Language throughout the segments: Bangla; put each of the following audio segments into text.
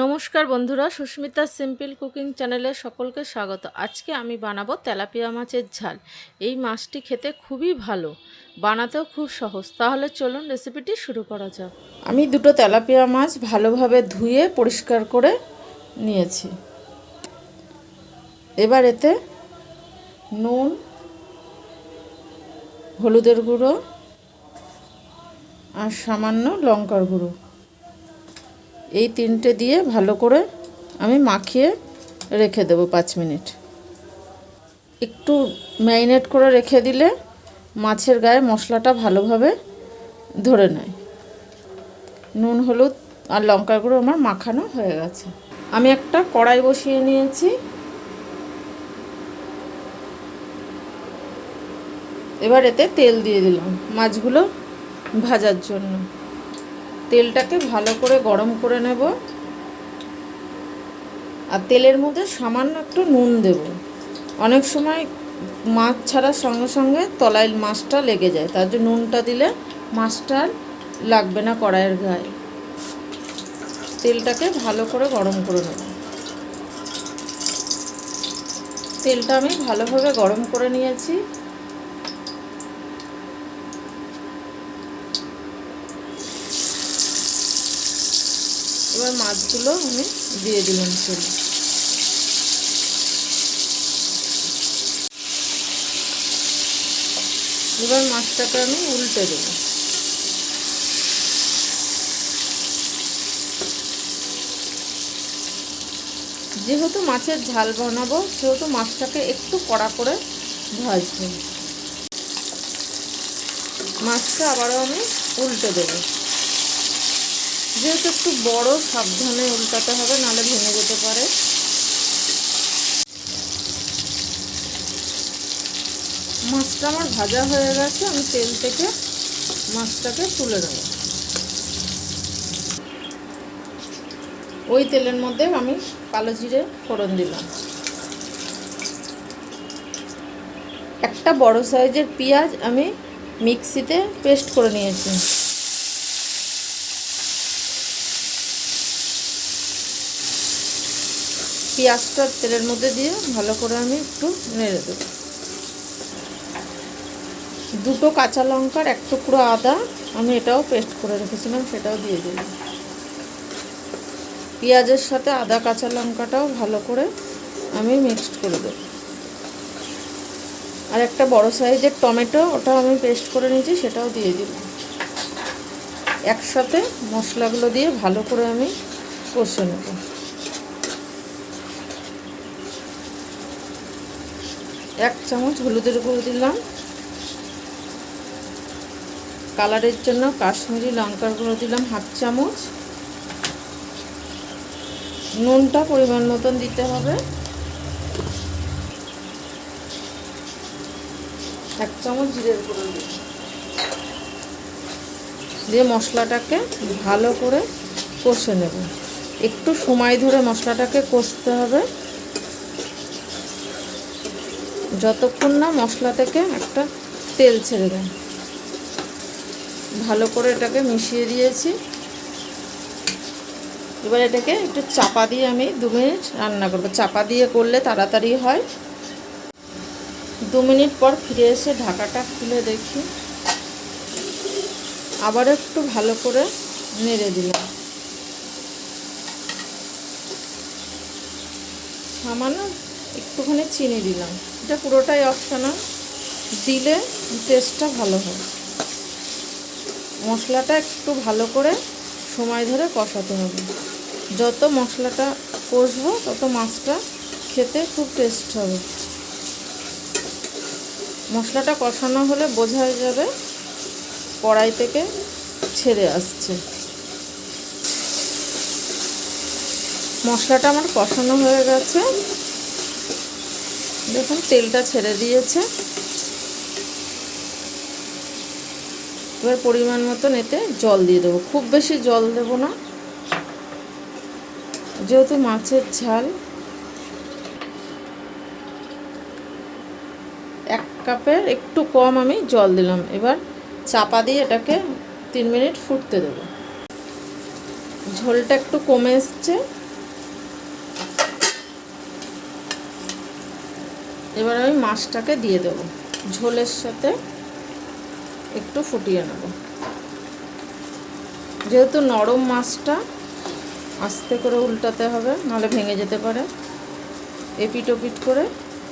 নমস্কার বন্ধুরা, সুস্মিতা সিম্পল কুকিং চ্যানেলে সকলকে স্বাগত। আজকে আমি বানাবো তেলাপিয়া মাছের ঝাল। এই মাছটি খেতে খুবই ভালো, বানাতেও খুব সহজ। তাহলে চলুন রেসিপিটি শুরু করা যাক। আমি দুটো তেলাপিয়া মাছ ভালোভাবে ধুয়ে পরিষ্কার করে নিয়েছি। এবার এতে নুন, হলুদের গুঁড়ো আর সামান্য লঙ্কার গুঁড়ো। এই তিনটে দিয়ে ভালো করে আমি মাখিয়ে রেখে দেবো পাঁচ মিনিট। একটু ম্যারিনেট করে রেখে দিলে মাছের গায়ে মশলাটা ভালোভাবে ধরে নেয়। নুন, হলুদ আর লঙ্কার গুঁড়ো আমার মাখানো হয়ে গেছে। আমি একটা কড়াই বসিয়ে নিয়েছি। এবার এতে তেল দিয়ে দিলাম মাছগুলো ভাজার জন্য। তেলটাকে ভালো করে গরম করে নেব। আর তেলের মধ্যে সামান্য একটু নুন দেব। অনেক সময় মাছ ছাড়ার সঙ্গে সঙ্গে তলায় মাছটা লেগে যায়, তার জন্য নুনটা দিলে মাছটা লাগবে না কড়াইয়ের গায়ে তেলটাকে ভালো করে গরম করে নেব। তেলটা আমি ভালোভাবে গরম করে নিয়েছি। এবার মাছগুলো আমি দিয়ে দিলাম তেলে এবার মাছটাকে আমি উল্টে দেব। যেহেতু মাছের ঝাল বানাবো, সেহেতু মাছটাকে একটু কড়া করে ভাজবো। মাছটা আবারও আমি উল্টে দেবো। যেহেতু একটু বড়, সাবধানে উল্টাতে হবে, নাহলে ভেঙে যেতে পারে। মাছটা আমার ভাজা হয়ে গেছে, আমি তেল থেকে মাছটাকে তুলে দেব ওই তেলের মধ্যে আমি কালো জিরে ফোড়ন দিলাম। একটা বড় সাইজের পেঁয়াজ আমি মিক্সিতে পেস্ট করে নিয়েছি। পেঁয়াজটা তেলের মধ্যে দিয়ে ভালো করে আমি একটু নেড়ে দেবো। দুটো কাঁচা লঙ্কার এক টুকরো আদা আমি এটাও পেস্ট করে রেখেছিলাম, সেটাও দিয়ে দিলাম। পেঁয়াজের সাথে আদা কাঁচা লঙ্কাটাও ভালো করে আমি মিক্সড করে দেব। আর একটা বড় সাইজের টমেটো, ওটাও আমি পেস্ট করে নিয়েছি, সেটাও দিয়ে দিলাম। একসাথে মশলাগুলো দিয়ে ভালো করে আমি কষে নেব। এক চামচ হলুদের গুঁড়ো দিলাম। কালারের জন্য কাশ্মীরি লঙ্কার গুঁড়ো দিলাম হাফ চামচ। নুনটা পরিমাণ মতন দিতে হবে। এক চামচ জিরের গুঁড়ো দিয়ে মশলাটাকে ভালো করে কষে নেব। একটু সময় ধরে মশলাটাকে কষতে হবে। যতক্ষণ না মশলা থেকে একটা তেল ছেড়ে দেন। ভালো করে এটাকে মিশিয়ে দিয়েছি। এবার এটাকে একটু চাপা দিয়ে আমি দু মিনিট রান্না করব। চাপা দিয়ে করলে তাড়াতাড়ি হয়। দু মিনিট পর ফিরে এসে ঢাকাটা খুলে দেখি। আবার একটু ভালো করে নেড়ে দিলাম। সামান্য একটুখানি চিনি দিলাম। এটা পুরোটাই অপশনাল দিলে টেস্টটা ভালো হয়। মশলাটা একটু ভালো করে সময় ধরে কষাতে হবে। যত মশলাটা কষবো, তত মাছটা খেতে খুব টেস্ট হবে। মশলাটা কষানো হলে বোঝা যাবে কড়াই থেকে ছেড়ে আসছে। মশলাটা আমার কষানো হয়ে গেছে। দেখুন, তেলটা ছেড়ে দিয়েছে। এবার পরিমাণ মতন এতে জল দিয়ে দেবো। খুব বেশি জল দেব না। যেহেতু মাছের ঝাল, এক কাপের একটু কম আমি জল দিলাম। এবার চাপা দিয়ে এটাকে তিন মিনিট ফুটতে দেবো। ঝোলটা একটু কমে এসছে। এবার আমি মাছটাকে দিয়ে দেবো। ঝোলের সাথে একটু ফুটিয়ে নেব। যেহেতু নরম মাছটা, আস্তে করে উল্টাতে হবে, নাহলে ভেঙে যেতে পারে। এপিট ওপিট করে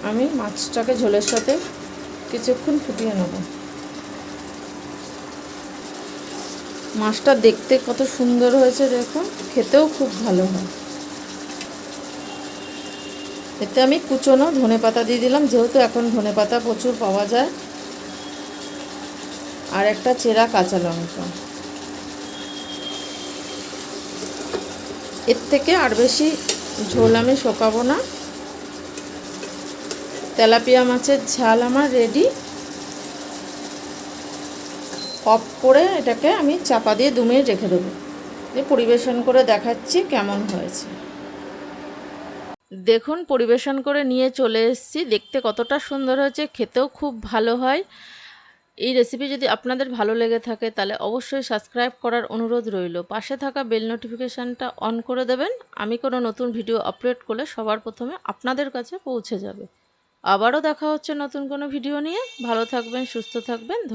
আমি মাছটাকে ঝোলের সাথে কিছুক্ষণ ফুটিয়ে নেব। মাছটা দেখতে কত সুন্দর হয়েছে, দেখো। খেতেও খুব ভালো হয়। এতে আমি কুচনো ধনে পাতা দিয়ে দিলাম, যেহেতু এখন ধনে পাতা প্রচুর পাওয়া যায়। আর একটা চেরা কাঁচা লঙ্কা। এর থেকে আর বেশি ঝোল আমি শোকাবো না। তেলাপিয়া মাছের ঝাল আমার রেডি অফ করে এটাকে আমি চাপা দিয়ে দু মিনিট রেখে দেবো। পরিবেশন করে দেখাচ্ছি কেমন হয়েছে। দেখুন, পরিবেশন করে নিয়ে চলে এসেছি। দেখতে কতটা সুন্দর হয়েছে, খেতেও খুব ভালো হয়। এই রেসিপি যদি আপনাদের ভালো লেগে থাকে, তাহলে অবশ্যই সাবস্ক্রাইব করার অনুরোধ রইল। পাশে থাকা বেল নোটিফিকেশানটা অন করে দেবেন। আমি কোনো নতুন ভিডিও আপলোড করলে সবার প্রথমে আপনাদের কাছে পৌঁছে যাবে। আবারও দেখা হচ্ছে নতুন কোনো ভিডিও নিয়ে। ভালো থাকবেন, সুস্থ থাকবেন।